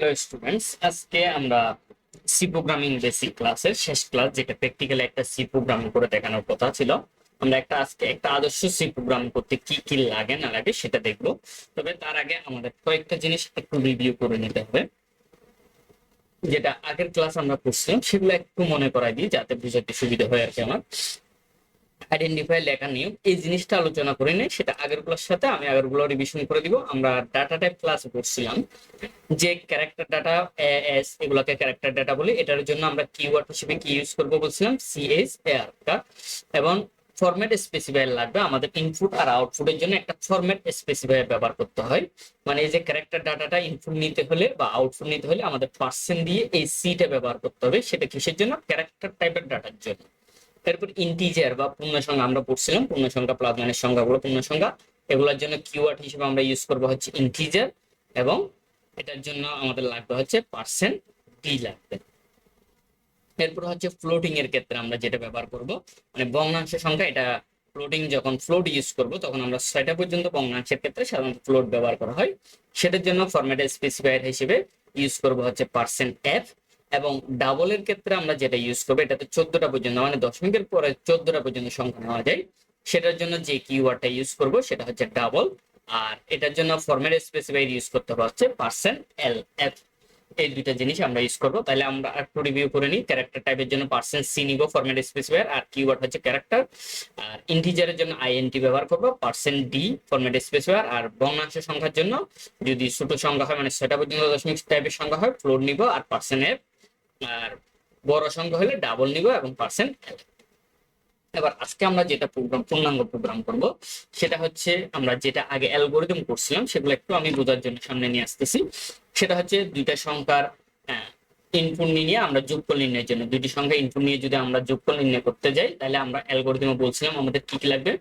Hello students আজকে আমরা C programming basic ক্লাসের শেষ ক্লাস যেটা প্র্যাকটিক্যালি একটা সি প্রোগ্রাম করে দেখানোর কথা ছিল। আমরা একটা আজকে একটা আদর্শ সি প্রোগ্রাম করতে কি কি লাগে, না লাগে সেটা দেখব। তবে তার আগে আমাদের কয়েকটা জিনিস একটু রিভিউ করে নিতে হবে। যেটা আগের ক্লাস আমরা করছিলাম সেগুলো একটু মনে করাই দিই, যাতে বুঝাতে সুবিধা হয় আর কি আমার। আইডেন্টিফাই লেখা নিয়ম এই জিনিসটা আলোচনা করে নেই সেটা আগের ক্লাস সাথে আমি আগেরগুলো রিভিশন করে দিব। আমরা ডাটা টাইপ ক্লাস করছিলাম যে ক্যারেক্টার ডাটা এস এগুলোকে ক্যারেক্টার ডাটা বলি, এটার জন্য আমরা কিওয়ার্ড হিসেবে কি ইউজ করব বলছিলাম? সিএস এআরটা এবং ফরম্যাট স্পেসিফায়ার লাগবে, আমাদের ইনপুট আর আউটপুটের জন্য একটা ফরম্যাট স্পেসিফায়ার ব্যবহার করতে হয়। মানে এই যে ক্যারেক্টার ডাটাটা ইনপুট নিতে হলে বা আউটপুট নিতে হলে আমাদের পার্সেন্ট দিয়ে এই সিটা ব্যবহার করতে হবে, সেটা কিসের জন্য? ক্যারেক্টার টাইপের ডাটার জন্য। তারপর ইন্টিজার বা পূর্ণ সংখ্যা আমরা পড়ছিলাম পূর্ণ সংখ্যা প্লাস মানের সংখ্যাগুলো পূর্ণ সংখ্যা এগুলোর জন্য কিওয়ার্ড হিসেবে আমরা ইউজ করব হচ্ছে ইন্টিজার এবং এটার জন্য আমাদের লাগবে হচ্ছে পার্সেন্ট ডি লাগবে। এরপর হচ্ছে ফ্লোটিং এর ক্ষেত্রে আমরা যেটা ব্যবহার করব মানে ভগ্নাংশ সংখ্যা, এটা ফ্লোটিং যখন ফ্লোট ইউজ করব, তখন আমরা ছয়টা পর্যন্ত ভগ্নাংশের ক্ষেত্রে সাধারণত ফ্লোট ব্যবহার করা হয়। সেটার জন্য ফরম্যাট স্পেসিফায়ার হিসেবে ইউজ করব হচ্ছে পার্সেন্ট এফ এবং ডাবলের ক্ষেত্রে আমরা যেটা ইউজ করব, এটাতে চোদ্দটা পর্যন্ত মানে দশমিকের পরে চোদ্দটা পর্যন্ত সংখ্যা নেওয়া যায়। সেটার জন্য যে কিওয়ার্ডটা ইউজ করব, সেটা হচ্ছে ডাবল আর এটার জন্য ফরম্যাট স্পেসিফায়ার ইউজ করতে হচ্ছে পার্সেন্ট এল এফ এই দুইটা জিনিস আমরা ইউজ করব। তাহলে আমরা একটু রিভিউ করে নিই ক্যারেক্টার টাইপের জন্য পার্সেন্ট সি নিব ফরম্যাট স্পেসিফায়ার আর কিওয়ার্ড হচ্ছে ক্যারেক্টার আর ইন্টিজারের জন্য আইএনটি ব্যবহার করব পার্সেন্ট ডি ফরম্যাট স্পেসিফায়ার আর ভগ্নাংশ সংখ্যার জন্য যদি ছোট সংখ্যা হয় মানে ছয়টা পর্যন্ত দশমিক টাইপের সংখ্যা হয় ফ্লোর নিব, আর পার্সেন্ট এফ আর বড় সংখ্যা হলে ডাবল নিব এবং পার্সেন্ট এবার আজকে আমরা যেটা প্রোগ্রাম পূর্ণাঙ্গ প্রোগ্রাম করব, সেটা হচ্ছে আমরা যেটা আগে অ্যালগোরিদম করছিলাম, সেগুলো একটু আমি বোঝার জন্য সামনে নিয়ে আসতেছি। সেটা হচ্ছে দুইটা সংখ্যার ইনপুট নিয়ে আমরা যোগফল নির্ণয়ের জন্য। দুইটি সংখ্যা ইনপুট নিয়ে যদি আমরা যোগফল নির্ণয় করতে যাই, তাহলে আমরা অ্যালগোরিদমে বলছিলাম আমাদের কি কি লাগবে?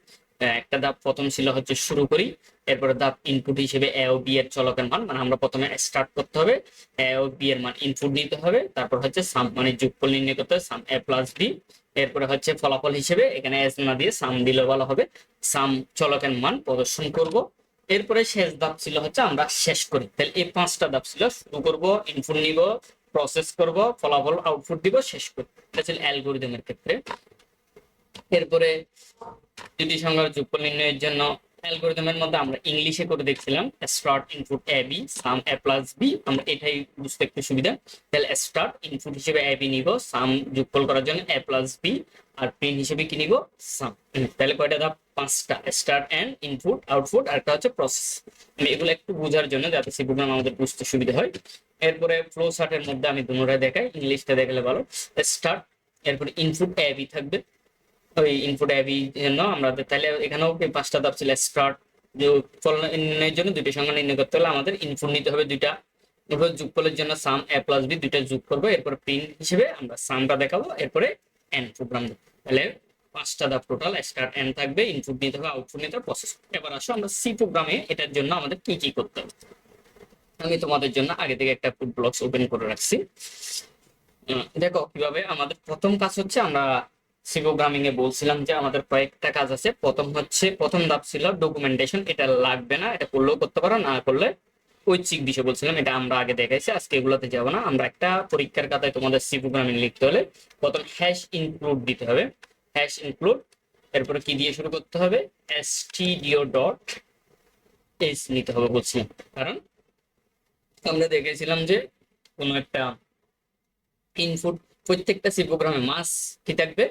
একটা ধাপ প্রথম ছিল হচ্ছে শুরু করি, এরপরে ধাপ ইনপুট হিসেবে এ ও বি এর চলকের মান মানে আমরা প্রথমে স্টার্ট করতে হবে এ ও বি এর মান ইনপুট নিতে হবে, তারপর হচ্ছে সাম মানে যোগফল নির্ণয় করতে হবে সাম এ প্লাস বি এরপরে হচ্ছে ফলাফল হিসেবে এখানে এস না দিয়ে সাম দিলে ভালো হবে সাম চলকের মান প্রদর্শন করব, এরপরে শেষ ধাপ ছিল হচ্ছে আমরা শেষ করি, তাহলে এই পাঁচটা ধাপ ছিল, শুরু করব ইনপুট নিব প্রসেস করব, ফলাফল আউটপুট দিব, শেষ করি এটা ছিল অ্যালগোরিদমের ক্ষেত্রে। এরপরে দুটি সংখ্যার যোগফল নির্ণয়ের জন্য অ্যালগোরিদমের মধ্যে আমরা ইংলিশে করে দেখছিলাম start input A B sum A plus B আমরা এটাই বুঝতে একটু সুবিধা। তাহলে স্টার্ট ইনপুট হিসেবে এ বি নিব সাম যোগফল করার জন্য এ প্লাস বি আর প্রিন্ট হিসেবে কি নিব? সাম তাহলে কয়টা ধাপ? পাঁচটা। স্টার্ট এন্ড ইনপুট আউটপুট আর একটা হচ্ছে প্রসেস আমি এগুলো একটু বোঝার জন্য যাতে সি প্রোগ্রাম আমাদের বুঝতে সুবিধা হয়। এরপরে ফ্লো চার্টের মধ্যে আমি দুটোটাই দেখাই, ইংলিশটা দেখালে ভালো। স্টার্ট এরপরে ইনপুট এ বি থাকবে। ওই ইনপুট অ্যাবি জন্য আমরা তাহলে এখানেও পাঁচটা ধাপ ছিল স্টার্ট নির্ণয়ের জন্য দুইটা সংখ্যা নির্ণয় করতে হলে আমাদের ইনপুট নিতে হবে দুইটা। এরপর যোগফলের জন্য সাম এ প্লাস বি দুইটা যোগ করব, এরপর প্রিন্ট হিসেবে আমরা সামটা দেখাবো, এরপরে এন প্রোগ্রাম তাহলে পাঁচটা ধাপ টোটাল স্টার্ট এন থাকবে ইনপুট নিতে হবে আউটপুট নিতে হবে প্রসেস এবার আসো আমরা সি প্রোগ্রামে এটার জন্য আমাদের কি কি করতে হবে। আমি তোমাদের জন্য আগে থেকে একটা ফুড ব্লকস ওপেন করে রাখছি। দেখো কীভাবে আমাদের প্রথম কাজ হচ্ছে আমরা সি প্রোগ্রামিং এ বলছিলাম যে আমাদের কয়েকটা কাজ আছে। প্রথম হচ্ছে, প্রথম ধাপ ছিল ডকুমেন্টেশন এটা লাগবে না, এটা করলেও করতে পারো, না করলে ঐচ্ছিক বিষয় বলছিলাম, এটা আমরা আগে দেখাইছি, আজকে এগুলোতে যাব না। আমরা একটা পরীক্ষার খাতায় তোমাদের সি প্রোগ্রামিং লিখতে হলে প্রথম হ্যাশ ইনক্লুড দিতে হবে। হ্যাশ ইনক্লুড এরপরে কি দিয়ে শুরু করতে হবে? stdio ডট এস নিতে হবে বলছি কারণ আমরা দেখেছিলাম যে কোনো একটা ইনপুট প্রত্যেকটা সি প্রোগ্রামে মাস কি থাকবে?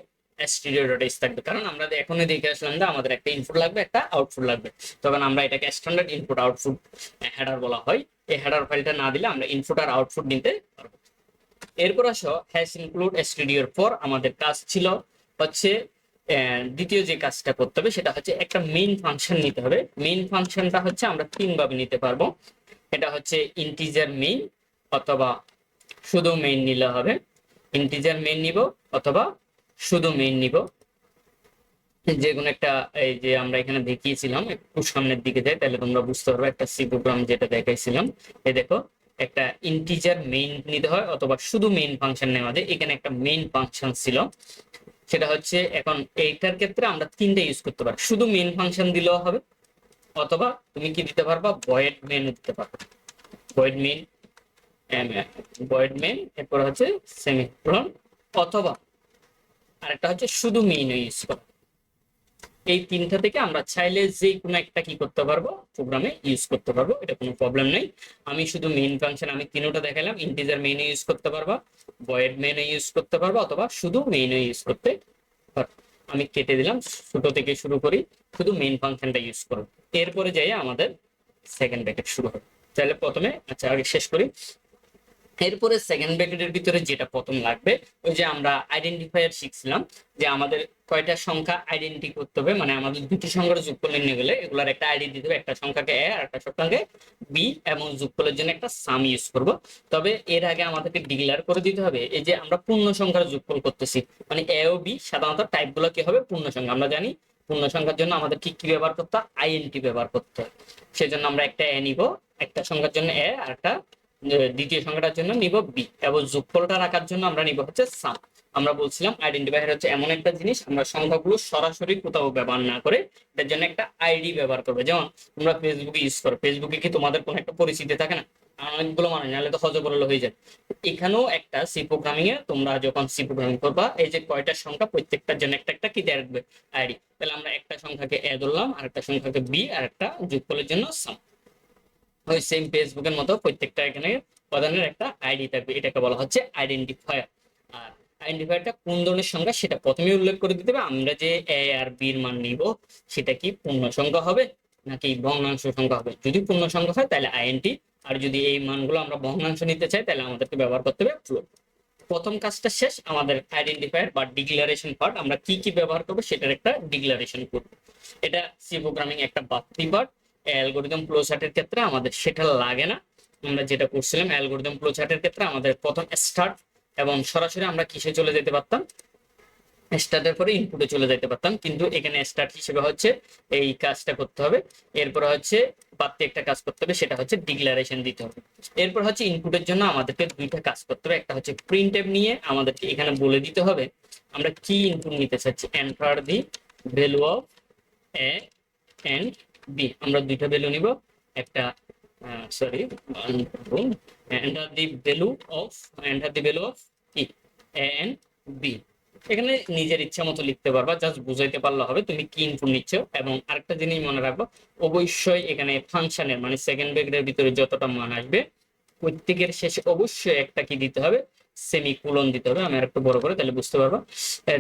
স্টুডিও ডট থাকবে। কারণ আমরা এখনই দেখে আসলাম যে আমাদের একটা ইনপুট লাগবে, একটা আউটপুট লাগবে। তখন আমরা এটাকে স্ট্যান্ডার্ড ইনপুট আউটপুট হেডার বলা হয়। এই হেডার ফাইলটা না দিলে আমরা ইনপুট আর আউটপুট নিতে পারব। এরপর আসো হ্যাশ ইনক্লুড স্টুডিওর পর আমাদের কাজ ছিল হচ্ছে দ্বিতীয় যে কাজটা করতে হবে সেটা হচ্ছে একটা মেইন ফাংশন নিতে হবে। মেইন ফাংশনটা হচ্ছে আমরা তিন ভাবে নিতে পারব। এটা হচ্ছে ইন্টিজার মেইন অথবা শুধু মেইন নিলে হবে। ইন্টিজার মেইন নিব অথবা শুধু মেইন নিব। যে কোনো একটা, এই যে আমরা এখানে দেখিয়েছিলাম, একটু সামনের দিকে যাই, তাহলে তোমরা বুঝতে পারবে একটা সি প্রোগ্রাম যেটা দেখাইছিলাম। এই দেখো, একটা ইন্টিজার মেইন নিতে হয় অথবা শুধু মেইন ফাংশন নেওয়া যায়। এখানে একটা মেইন ফাংশন ছিল। সেটা হচ্ছে এখন এইটার ক্ষেত্রে আমরা তিনটা ইউজ করতে পারি। শুধু মেইন ফাংশন দিলেও হবে, অথবা তুমি কি দিতে পারবা? ভয়েড মেইন দিতে পারবে। ভয়েড মেইন ভয়েড মেন এরপর হচ্ছে সেমিকোলন অথবা আরেকটা হচ্ছে শুধু মেইন ইউজ করা এই তিনটা থেকে আমরা চাইলে যে কোনো একটা কি করতে পারব প্রোগ্রামে ইউজ করতে পারব, এটা কোনো প্রবলেম নেই। আমি শুধু মেইন ফাংশন আমি তিনোটা দেখালাম ইন্টিজার মেইন ইউজ করতে পারব বয়েড মেইন ইউজ করতে পারব, অথবা শুধু মেইন ইউজ করতে আমি কেটে দিলাম, ছোট থেকে শুরু করি, শুধু মেইন ফাংশনটা ইউজ করব এরপরে যাই আমাদের সেকেন্ড ব্র্যাকেট শুরু হবে। তাহলে প্রথমে আচ্ছা আগে শেষ করি। এরপরে সেকেন্ড ব্র্যাকেটের ভিতরে যেটা প্রথম লাগবে, ওই যে আমরা আইডেন্টিফায়ার শিখছিলাম, যে আমাদের কয়টা সংখ্যা আইডেন্টি করতে হবে মানে আমাদের দুটি সংখ্যার যোগফল নির্ণয় গেলে এগুলার একটা আইডি দিতে হবে, একটা সংখ্যাকে এ আর একটা সংখ্যাকে বি এবং যোগফলের জন্য একটা সাম ইউজ করব। তবে এর আগে আমাদেরকে ডিক্লেয়ার করে দিতে হবে, এই যে আমরা পূর্ণ সংখ্যার যোগফল করতেছি মানে এ ও বি সাধারণত টাইপগুলো কি হবে? পূর্ণ সংখ্যা। আমরা জানি পূর্ণ সংখ্যার জন্য আমাদের কি কি ব্যবহার করতে আইএনটি ব্যবহার করতে হয়। সেজন্য আমরা একটা এ নিব, একটা সংখ্যার জন্য এ আর একটা দ্বিতীয় সংখ্যাটার জন্য নিব বি এবং যোগফলটা রাখার জন্য আমরা নিব হচ্ছে সাম আমরা বলছিলাম আইডেন্টিফায়ার হচ্ছে এমন একটা জিনিস, আমরা সংখ্যাগুলো সরাসরি কোথাও ব্যবহার না করে এটার জন্য একটা আইডি ব্যবহার করবে। যেমন তোমরা ফেসবুকে ইউজ করো। ফেসবুকে কি তোমাদের কোনো একটা পরিচিতি থাকে না? অনেকগুলো মানে নাহলে তো হজবরল হয়ে যায়। এখানেও একটা সি প্রোগ্রামিং এ তোমরা যখন সি প্রোগ্রামিং করবা, এই যে কয়টা সংখ্যা, প্রত্যেকটার জন্য একটা একটা কি দেওয়া রাখবে? আইডি তাহলে আমরা একটা সংখ্যাকে এ ধরলাম আর একটা সংখ্যাকে বি আর একটা যোগফলের জন্য সাম ওই সেম ফেসবুকের মতো প্রত্যেকটা এখানে উপাদানের একটা আইডি থাকবে। এটাকে বলা হচ্ছে আইডেন্টিফায়ার আর আইডেন্টিফায়ারটা কোন ধরনের সংখ্যা সেটা প্রথমে উল্লেখ করে দিতে হবে। আমরা যে এ আর বির মান নিব, সেটা কি পূর্ণ সংখ্যা হবে নাকি ভগ্নাংশ সংখ্যা হবে? যদি পূর্ণ সংখ্যা হয় তাহলে আইএনটি আর যদি এই মানগুলো আমরা ভগ্নাংশ নিতে চাই তাহলে আমাদেরকে ব্যবহার করতে হবে ফ্লোট প্রথম কাজটা শেষ, আমাদের আইডেন্টিফায়ার বা ডিক্লারেশন পার্ট আমরা কি কি ব্যবহার করব সেটার একটা ডিক্লারেশন করব। এটা সি প্রোগ্রামিং একটা বাড়তি পার্ট অ্যালগোরিদম ফ্লো চার্টের ক্ষেত্রে আমাদের সেটা লাগে না। আমরা যেটা করছিলাম অ্যালগোরিদম ফ্লো চার্টের ক্ষেত্রে আমাদের প্রথম স্টার্ট এবং সরাসরি আমরা কিসে চলে যেতে পারতাম? স্টার্টের পরে ইনপুটে চলে যেতে পারতাম। কিন্তু এখানে স্টার্ট হিসেবে হচ্ছে এই কাজটা করতে হবে। এরপর হচ্ছে বাড়তি একটা কাজ করতে হবে, সেটা হচ্ছে ডিক্লারেশন দিতে হবে। এরপর হচ্ছে ইনপুটের জন্য আমাদেরকে দুইটা কাজ করতে হবে। একটা হচ্ছে প্রিন্ট নিয়ে আমাদেরকে এখানে বলে দিতে হবে, আমরা কি ইনপুট নিতে চাচ্ছি? Enter the value of A and B আমরা দুইটা ভ্যালু নিব, একটা sorry enter the value of enter the value of কি এ এন্ড বি এখানে নিজের ইচ্ছা মতো লিখতে পারবা জাস্ট বুঝাইতে পারলে হবে, তুমি কি ইনপুট নিচ্ছ, এবং আরেকটা জিনিস মনে রাখব, অবশ্যই এখানে ফাংশনের মানে সেকেন্ড ব্রেকের ভিতরে যতটা মান আসবে, প্রত্যেকের শেষে অবশ্যই একটা কি দিতে হবে সেমি কুলন দিতে হবে, আমি আর একটু বড় করে, তাহলে বুঝতে পারব।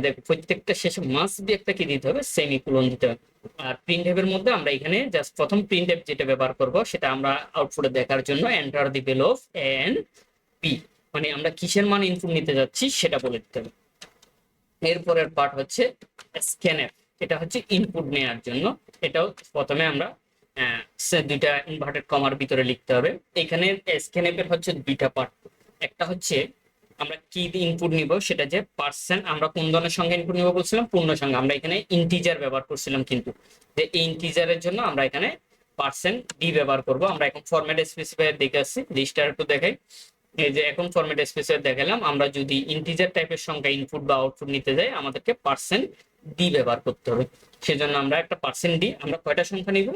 দেখো, প্রত্যেকটা শেষে মাস দিয়ে একটা কি দিতে হবে? সেমি কুলন দিতে হবে। আর প্রিন্ট এর মধ্যে আমরা এখানে জাস্ট প্রথম প্রিন্ট যেটা ব্যবহার করব, সেটা আমরা আউটপুটে দেখার জন্য enter the value of and P মানে আমরা কিসের মান ইনপুট নিতে যাচ্ছি সেটা বলে দিতে হবে। এরপরের পার্ট হচ্ছে স্ক্যানএফ এটা হচ্ছে ইনপুট নেওয়ার জন্য। এটাও প্রথমে আমরা দুইটা ইনভার্টেড কমার ভিতরে লিখতে হবে। এখানে স্ক্যানএফ এর হচ্ছে দুইটা পার্ট একটা হচ্ছে আমরা কি দিয়ে ইনপুট নিব? সেটা যে পার্সেন্ট আমরা কোন ধরনের সংখ্যা ইনপুট নিব বলছিলাম? পূর্ণ সংখ্যা। আমরা এখানে ইন্টিজার ব্যবহার করছিলাম কিন্তু। যে এই ইন্টিজারের জন্য আমরা এখানে পার্সেন্ট ডি ব্যবহার করব। আমরা এখন ফরম্যাট স্পেসিফায়ার দেখে আসছি। লিস্টার একটু দেখাই। এই যে এখন ফরম্যাট স্পেসিফায়ার দেখালাম। আমরা যদি ইন্টিজার টাইপের সংখ্যা ইনপুট বা আউটপুট নিতে যাই, আমাদেরকে পার্সেন্ট ডি ব্যবহার করতে হবে। সেজন্য আমরা একটা পার্সেন্ট ডি আমরা কয়টা সংখ্যা নিব?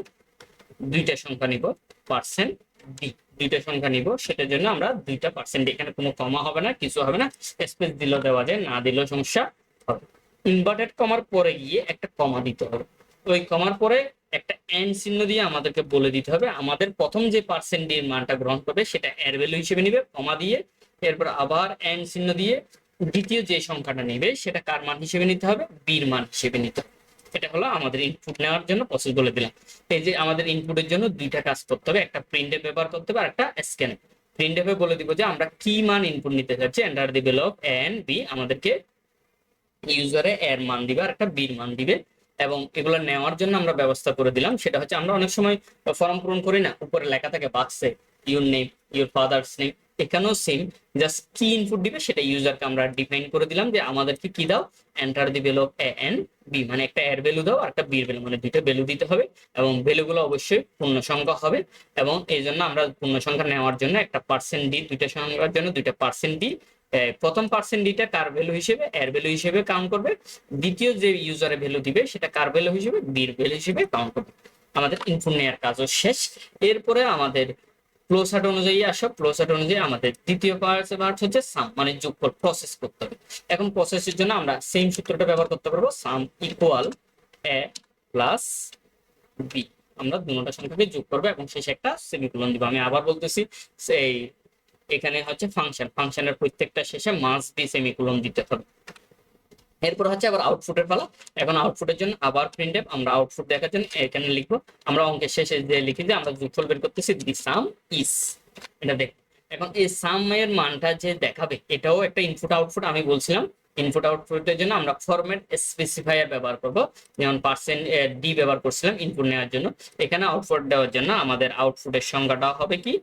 দুইটা সংখ্যা নিব। পার্সেন্ট ডি দুইটা সংখ্যা নিব, সেটার জন্য আমরা দুইটা পার্সেন্ট এখানে কোনো কমা হবে না, কিছু হবে না স্পেস দিলেও দেওয়া যায়, না দিলেও সমস্যা হবে। ইনভার্টেড কমার পরে গিয়ে একটা কমা দিতে হবে। ওই কমার পরে একটা এন্ড চিহ্ন দিয়ে আমাদেরকে বলে দিতে হবে, আমাদের প্রথম যে পার্সেন্ট মানটা গ্রহণ করবে, সেটা এর ভ্যালু হিসেবে নিবে কমা দিয়ে। এরপর আবার এন্ড চিহ্ন দিয়ে দ্বিতীয় যে সংখ্যাটা নিবে, সেটা কার মান হিসেবে নিতে হবে? বির মান হিসেবে নিতে হবে। এটা হলো আমাদের ইনপুট নেওয়ার জন্য প্রসেস বলে দিলাম। এই যে আমাদের ইনপুটের জন্য দুইটা কাজ করতে হবে, একটা প্রিন্ট ব্যবহার করতে হবে আর একটা স্ক্যান প্রিন্ট এ বলে দিব যে আমরা কি মান ইনপুট নিতে চাচ্ছি enter the value of and B আমাদেরকে ইউজারে এর মান দিবে আর একটা বির মান দিবে। এবং এগুলো নেওয়ার জন্য আমরা ব্যবস্থা করে দিলাম, সেটা হচ্ছে আমরা অনেক সময় ফর্ম পূরণ করি না, উপরে লেখা থাকে বাক্সে your name your father's name এখানেও সেম জাস্ট কি ইনপুট দিবে সেটা ইউজারকে আমরা ডিফাইন করে দিলাম যে আমাদেরকে কি দাও enter the value A and B মানে একটা এর ভ্যালু দাও, আর একটা বির ভ্যালু মানে দুইটা ভ্যালু দিতে হবে, এবং ভ্যালুগুলো অবশ্যই পূর্ণ সংখ্যা হবে, এবং এই জন্য আমরা পূর্ণ সংখ্যা নেওয়ার জন্য একটা পার্সেন্ট ডি দুইটা সংখ্যার জন্য দুইটা পার্সেন্ট ডি প্রথম পার্সেন্ট ডিটা কার ভ্যালু হিসেবে? এর ভ্যালু হিসেবে কাউন্ট করবে। দ্বিতীয় যে ইউজারের ভ্যালু দিবে, সেটা কার ভ্যালু হিসেবে? বির ভ্যালু হিসেবে কাউন্ট করবে। আমাদের ইনপুট নেওয়ার কাজও শেষ। এরপরে আমাদের ফ্লোচার্ট অনুযায়ী আসো ফ্লোচার্ট অনুযায়ী আমাদের দ্বিতীয় পার্ট হচ্ছে সাম মানে যোগ প্রসেস করতে হবে। এখন প্রসেসের জন্য আমরা সেম সূত্রটা ব্যবহার করতে পারব sum equal A plus B আমরা দুটো সংখ্যাকে যোগ করব, এবং শেষে একটা সেমিকোলন দিব। আমি আবার বলতেছি সেই এখানে হচ্ছে ফাংশন ফাংশনের প্রত্যেকটা শেষে মাস দিয়ে সেমিকোলন দিতে হবে। এরপর হচ্ছে আবার আউটপুটের পালা। এখন আউটপুটের জন্য আবার প্রিন্ট আমরা আউটপুট দেখার জন্য এখানে লিখব। আমরা অঙ্কের শেষে যে লিখি যে আমরা যোগফল বের করতেছি দি সাম ইস এটা দেখ। এখন এই সাম এর মানটা যে দেখাবে, এটাও একটা ইনপুট আউটপুট আমি বলছিলাম। ইনপুট আউটপুটের জন্য আমরা ফরম্যাট স্পেসিফায়ার ব্যবহার করব। যেমন পার্সেন্ট ডি ব্যবহার করছিলাম ইনপুট নেওয়ার জন্য। এখানে আউটপুট দেওয়ার জন্য আমাদের আউটপুটের সংখ্যাটা হবে কি?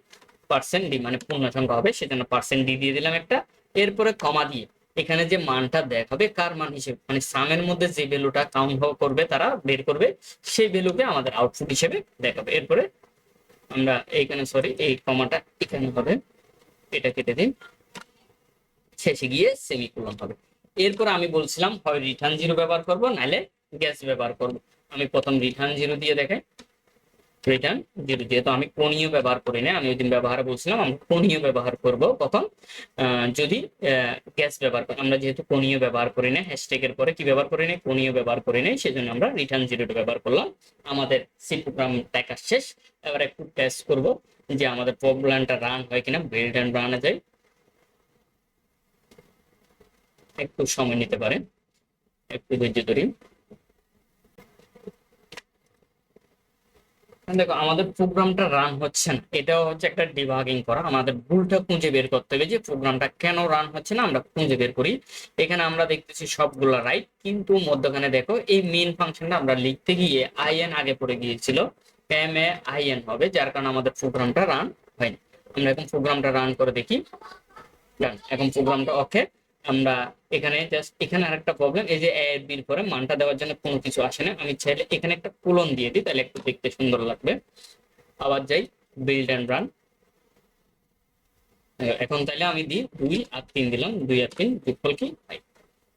পার্সেন্ট ডি মানে পূর্ণ সংখ্যা হবে, সেজন্য পার্সেন্ট ডি দিয়ে দিলাম একটা। এরপরে কমা দিয়ে। এখানে যে মানটা দেখাবে, কার মান হিসেবে? মানে সামের মধ্যে যে ভ্যালুটা কাউন্ট করবে তারা বের করবে, সেই ভ্যালুকে আমাদের আউটপুট হিসেবে দেখাবে। এরপরে আমরা এইখানে সরি এই কমাটা এখানে হবে। এটা কেটে দিন। শেষে গিয়ে সেমিকোলন হবে। এরপর আমি বলছিলাম, হয় রিটার্ন জিরো ব্যবহার করব, নাহলে গ্যাস ব্যবহার করব। আমি প্রথম রিটার্ন জিরো দিয়ে দেখাই। রিটার্ন জিরো যেহেতু আমি কোণীয় ব্যবহার করি না আমি ওই দিন ব্যবহার বলছিলাম আমরা কোণীয় ব্যবহার করব কখন যদি গ্যাস ব্যবহার করি, আমরা যেহেতু কোণীয় ব্যবহার করি না হ্যাশট্যাগের পরে কি ব্যবহার করি না কোণীয় ব্যবহার করি না সেজন্য আমরা রিটার্ন জিরোটা ব্যবহার করলাম। আমাদের সি প্রোগ্রাম দেখা শেষ। এবার একটু টেস্ট করব যে আমাদের প্রোগ্রামটা রান হয় কিনা বিল্ড অ্যান্ড রানা যায় একটু সময় নিতে পারে একটু ধৈর্য ধরি। দেখো, আমাদের প্রোগ্রামটা রান হচ্ছে না। এটাও হচ্ছে একটা ডিভাগিং করা। আমাদের ভুলটা খুঁজে বের করতে হবে যে প্রোগ্রামটা কেন রান হচ্ছে না, আমরা খুঁজে বের করি। এখানে আমরা দেখতেছি সবগুলো রাইট কিন্তু মধ্যখানে দেখো, এই মেইন ফাংশনটা আমরা লিখতে গিয়ে আইএন আগে পড়ে গিয়েছিল। এম এ আইএন হবে, যার কারণে আমাদের প্রোগ্রামটা রান হয়নি। আমরা এখন প্রোগ্রামটা রান করে দেখি. এখন প্রোগ্রামটা ওকে আমরা এখানে জাস্ট এখানে আরেকটা প্রবলেম এই যে এ বির পরে মানটা দেওয়ার জন্য কোনো কিছু আসে না। আমি চাইলে এখানে একটা কোলন দিয়ে দিই, তাহলে একটু দেখতে সুন্দর লাগবে। আবার যাই বিল্ড অ্যান্ড রান এখন তাহলে আমি দিই দুই আর তিন দিলাম, দুই আর তিন যোগফল কি? ফাইভ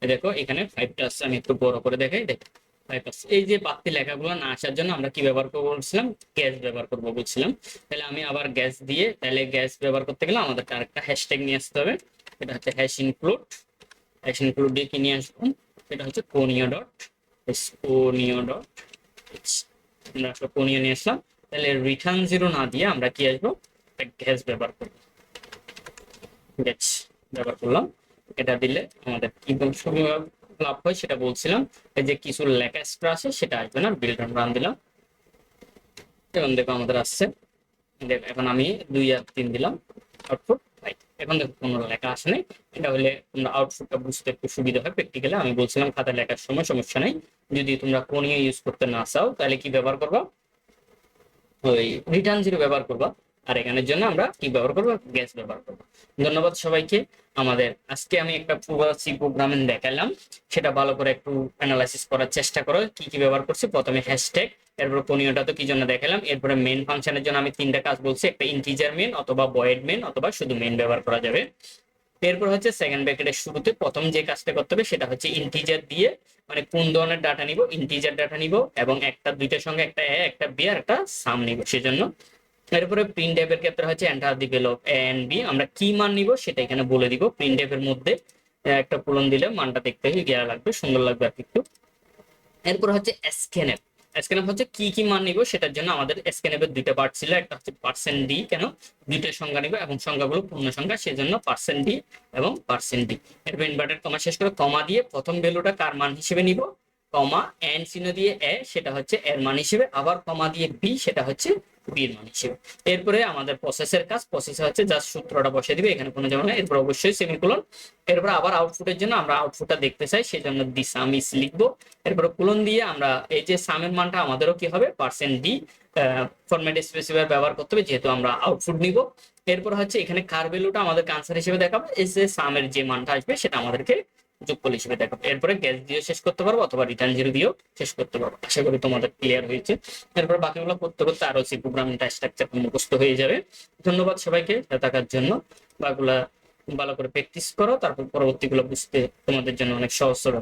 দেখো, এখানে ফাইভটা আসছে, আমি একটু বড় করে দেখাই, দেখো। ফাইভ আসছে। এই যে বাড়তি লেখাগুলো না আসার জন্য আমরা কি ব্যবহার করব বলছিলাম? গ্যাস ব্যবহার করব বলছিলাম। তাহলে আমি আবার গ্যাস দিয়ে, তাহলে গ্যাস ব্যবহার করতে গেলে আমাদের আরেকটা হ্যাশট্যাগ নিয়ে আসতে হবে। এটা হচ্ছে হ্যাশ ইনক্লুড হ্যাশ ইনক্লুড দিয়ে নিয়ে আসব? এটা হচ্ছে কোনিও ডট কোনিও ডট আমরা কোনিও নিয়ে আসলাম। তাহলে রিটার্ন জিরো না দিয়ে আমরা কি আসব? গ্যাস ব্যবহার করব। গ্যাস ব্যবহার করলাম। এটা দিলে আমাদের একদম লাভ হয় সেটা বলছিলাম। এই যে কিছু লেখা এক্সট্রা আছে, সেটা আসবে না। বিল্ড রান দিলাম। এবং দেখো আমাদের আসছে। এখন আমি দুই আর তিন দিলাম। আউটপুট এখন দেখো কোনো লেখা আসে নাই। এটা হলে তোমরা আউটপুটটা বুঝতে একটু সুবিধা হয়। প্র্যাকটিক্যালি আমি বলছিলাম খাতা লেখার সময় সমস্যা নাই। যদি তোমরা কোনিয়ে ইউজ করতে না চাও, তাহলে কি ব্যবহার করবা? ওই রিটার্ন জিরো ব্যবহার করবা। আর এখানের জন্য আমরা কি ব্যবহার করব? গ্যাস ব্যবহার করব। ধন্যবাদ সবাইকে। আমাদের আজকে আমি একটা সি প্রোগ্রামিং দেখালাম। সেটা ভালো করে একটু অ্যানালাইসিস করার চেষ্টা করো। কি কি ব্যবহার করছি? প্রথমে হ্যাশট্যাগ এরপর কোনিওটা তো কি জন্য দেখালাম? এরপরে মেন ফাংশনের জন্য আমি তিনটা কাজ বলছি। একটা ইন্টিজার মেন অথবা বয়েড মেন অথবা শুধু মেন ব্যবহার করা যাবে। এরপর হচ্ছে সেকেন্ড ব্র্যাকেটের শুরুতে প্রথম যে কাজটা করতে হবে সেটা হচ্ছে ইন্টিজার দিয়ে মানে কোন ধরনের ডাটা নিব? ইন্টিজার ডাটা নিব এবং একটা দুইটার সঙ্গে একটা এ একটা বি আর একটা সাম নিব। সেজন্য এরপরে প্রিন্ট এর ক্ষেত্রে হচ্ছে enter the value A and B আমরা কি মান নিব সেটা এখানে বলে দিব। প্রিন্ট এর মধ্যে একটা পূরণ দিলে মানটা দেখতে গিয়া লাগবে, সুন্দর লাগবে আর একটু এরপর হচ্ছে স্ক্যানএফ স্ক্যানএফ হচ্ছে কি কি মান নিব সেটার জন্য আমাদের স্ক্যানএফের দুইটা পার্ট ছিল। একটা হচ্ছে পার্সেন্ট ডি কেন? দুইটা সংখ্যা নিব এবং সংখ্যাগুলো পূর্ণ সংখ্যা, সেজন্য পার্সেন্ট ডি এবং পার্সেন্ট ডি এরপর ইনভার্টেড কমা শেষ করে কমা দিয়ে প্রথম ভ্যালুটা কার মান হিসেবে নিব? কমা এন চিহ্ন দিয়ে এ, সেটা হচ্ছে এর মান হিসেবে। আবার কমা দিয়ে বি, সেটা হচ্ছে বির মান হিসেবে। এরপরে আমাদের প্রসেসের কাজ প্রসেসে হচ্ছে জাস্ট সূত্রটা বসিয়ে দিবে, এখানে কোনো নেই। এরপর অবশ্যই সেমিকোলন এরপর আবার আউটপুটের জন্য আমরা আউটপুটটা দেখতে চাই সেই জন্য দি সাম ইস লিখব। এরপর কোলন দিয়ে আমরা এই যে সামের মানটা আমাদেরও কি হবে? পার্সেন্ট ডি ফরম্যাট স্পেসিফায়ার ব্যবহার করতে হবে, যেহেতু আমরা আউটপুট নিব। এরপর হচ্ছে এখানে কার ভ্যালুটা আমাদের আনসার হিসেবে দেখাবো। এই যে সামের যে মানটা আসবে, সেটা আমাদেরকে যোগফল হিসেবে দেখো। এরপরে গ্যাস দিয়ে শেষ করতে পারব অথবা রিটার্ন জিরো দিয়েও শেষ করতে পারব। আশা করি তোমাদের ক্লিয়ার হয়েছে। এরপর বাকিগুলো করতে করতে আরও সি প্রোগ্রামটা স্ট্রাকচার মুখস্থ হয়ে যাবে। ধন্যবাদ সবাইকে থাকার জন্য। বাগুলা ভালো করে প্র্যাকটিস করো, তারপর পরবর্তীগুলো বুঝতে তোমাদের জন্য অনেক সহজ হবে